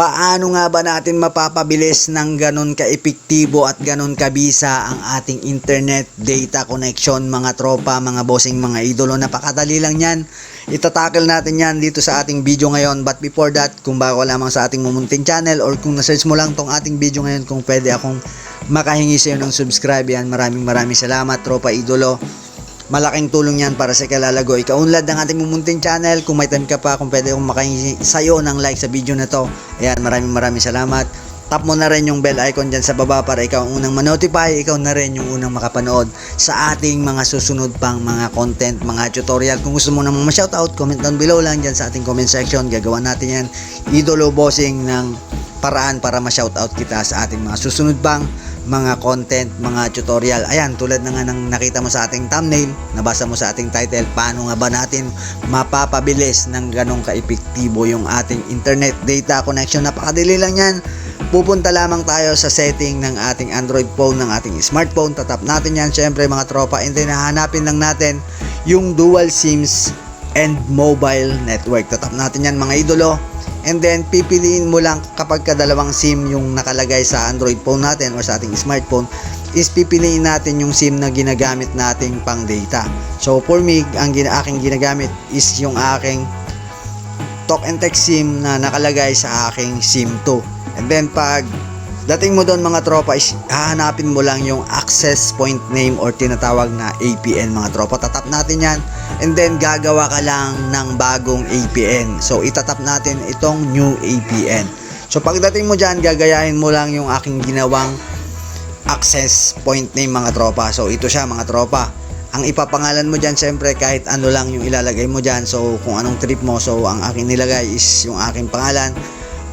Paano nga ba natin mapapabilis ng ganun ka-epektibo at ganun kabisa ang ating internet data connection mga tropa, mga bossing, mga idolo? Napakadali lang yan. Itatakil natin yan dito sa ating video ngayon. But before that, kung bago lamang sa ating mumuntin channel or kung na-search mo lang tong ating video ngayon, kung pwede akong makahingi sa iyo ng subscribe yan. Maraming maraming salamat, tropa idolo. Malaking tulong yan para sa kalalago. Ikaunlad ng ating mumuntin channel. Kung may time ka pa, kung pwede akong makahingi sa'yo ng like sa video na to. Ayan, maraming maraming salamat. Tap mo na rin yung bell icon dyan sa baba para ikaw ang unang manotify. Ikaw na rin yung unang makapanood sa ating mga susunod pang mga content, mga tutorial. Kung gusto mo namang ma-shoutout, comment down below lang dyan sa ating comment section. Gagawa natin yan. Idolo bossing ng paraan para ma-shoutout kita sa ating mga susunod pang mga content, mga tutorial. Ayan, tulad na nga ng nakita mo sa ating thumbnail, nabasa mo sa ating title, paano nga ba natin mapapabilis ng ganong kaepektibo yung ating internet data connection. Napakadali lang yan. Pupunta lamang tayo sa setting ng ating Android phone, ng ating smartphone. Tatap natin yan, syempre mga tropa. And then, hahanapin lang natin yung dual SIMs and mobile network. Tatap natin yan mga idolo. And then, pipiliin mo lang kapag kadalawang SIM yung nakalagay sa Android phone natin or sa ating smartphone, is pipiliin natin yung SIM na ginagamit nating pang data. So, for me, ang gina aking ginagamit is yung aking talk and text SIM na nakalagay sa aking SIM 2. And then, pag dating mo doon mga tropa is hahanapin mo lang yung access point name or tinatawag na APN mga tropa. Tatap natin yan and then gagawa ka lang ng bagong APN. So itatap natin itong new APN. So pagdating mo dyan, gagayahin mo lang yung aking ginawang access point name mga tropa. So ito siya mga tropa. Ang ipapangalan mo dyan, syempre kahit ano lang yung ilalagay mo dyan. So kung anong trip mo, so ang aking nilagay is yung aking pangalan.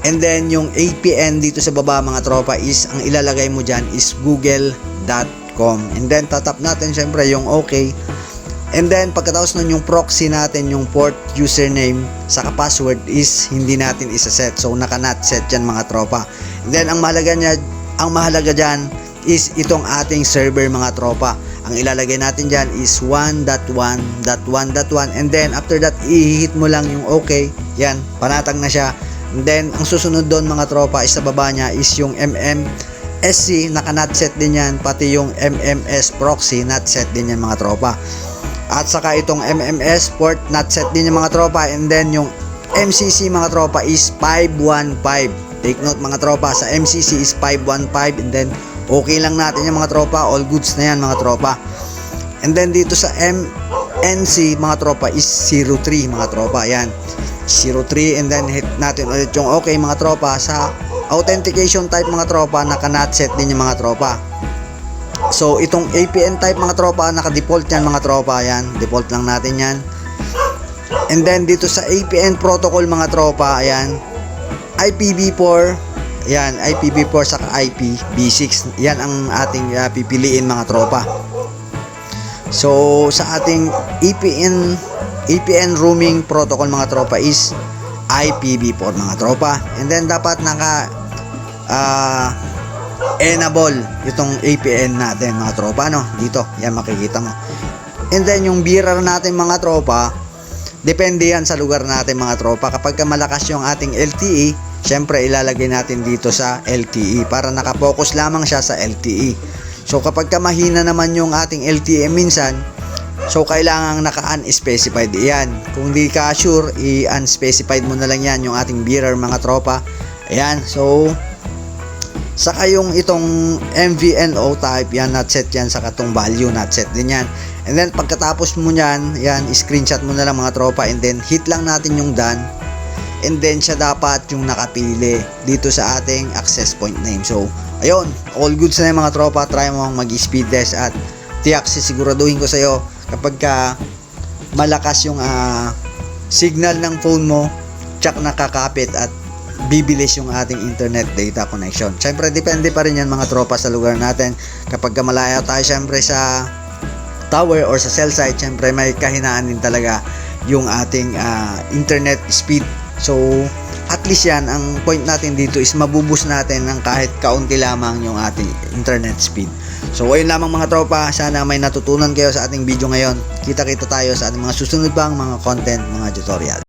And then yung APN dito sa baba mga tropa is ang ilalagay mo dyan is google.com. And then tatap natin syempre yung okay. And then pagkatapos nun yung proxy natin, yung port username saka password is hindi natin isa-set. So naka-not set yan mga tropa. And then ang mahalaga niya, ang mahalaga dyan is itong ating server mga tropa. Ang ilalagay natin dyan is 1.1.1.1 and then after that i-hit mo lang yung okay. Yan, panatag na siya. And then, ang susunod doon mga tropa is sa baba niya is yung MMSC, naka-not set din yan, pati yung MMS proxy, not set din yan mga tropa. At saka itong MMS port, not set din yung mga tropa. And then, yung MCC mga tropa is 515. Take note mga tropa, sa MCC is 515 and then okay lang natin yung mga tropa, all goods na yan mga tropa. And then dito sa MNC mga tropa is 03 mga tropa, yan. 03 and then hit natin ulit yung okay mga tropa. Sa authentication type mga tropa naka-not set din yung mga tropa. So itong APN type mga tropa naka-default yan mga tropa. Yan default lang natin yan. And then dito sa APN protocol mga tropa ayan. IPv4 yan IPv4 saka IPv6 yan ang ating uh, pipiliin mga tropa. So sa ating APN APN roaming protocol mga tropa is IPv4 mga tropa. And then dapat naka uh, enable itong APN natin mga tropa no. Dito, yan makikita mo. And then yung bearer natin mga tropa, depende yan sa lugar natin mga tropa. Kapag ka malakas yung ating LTE, syempre ilalagay natin dito sa LTE para nakapokus lamang siya sa LTE. So kapag ka mahina naman yung ating LTE minsan, So, kailangang naka-unspecified yan. Kung di ka sure, i-unspecified mo na lang yan yung ating bearer mga tropa. Ayan, so, saka yung itong MVNO type, yan, not set yan, saka itong value, not set din yan. And then, pagkatapos mo yan, yan, screenshot mo na lang mga tropa, and then, hit lang natin yung done. And then, siya dapat yung nakapili dito sa ating access point name. So, ayun, all goods na yung mga tropa, try mo mag-speed test at tiyak sisiguraduhin ko sa'yo kapag ka malakas yung uh, signal ng phone mo, tsak nakakapit at bibilis yung ating internet data connection. Siyempre, depende pa rin yan mga tropa sa lugar natin. Kapag ka malaya tayo siyempre sa tower or sa cell site, siyempre may kahinaan din talaga yung ating uh, internet speed. So, at least yan, ang point natin dito is mabubus natin ng kahit kaunti lamang yung ating internet speed. So, ayun lamang mga tropa. Sana may natutunan kayo sa ating video ngayon. Kita-kita tayo sa ating mga susunod pang mga content, mga tutorial.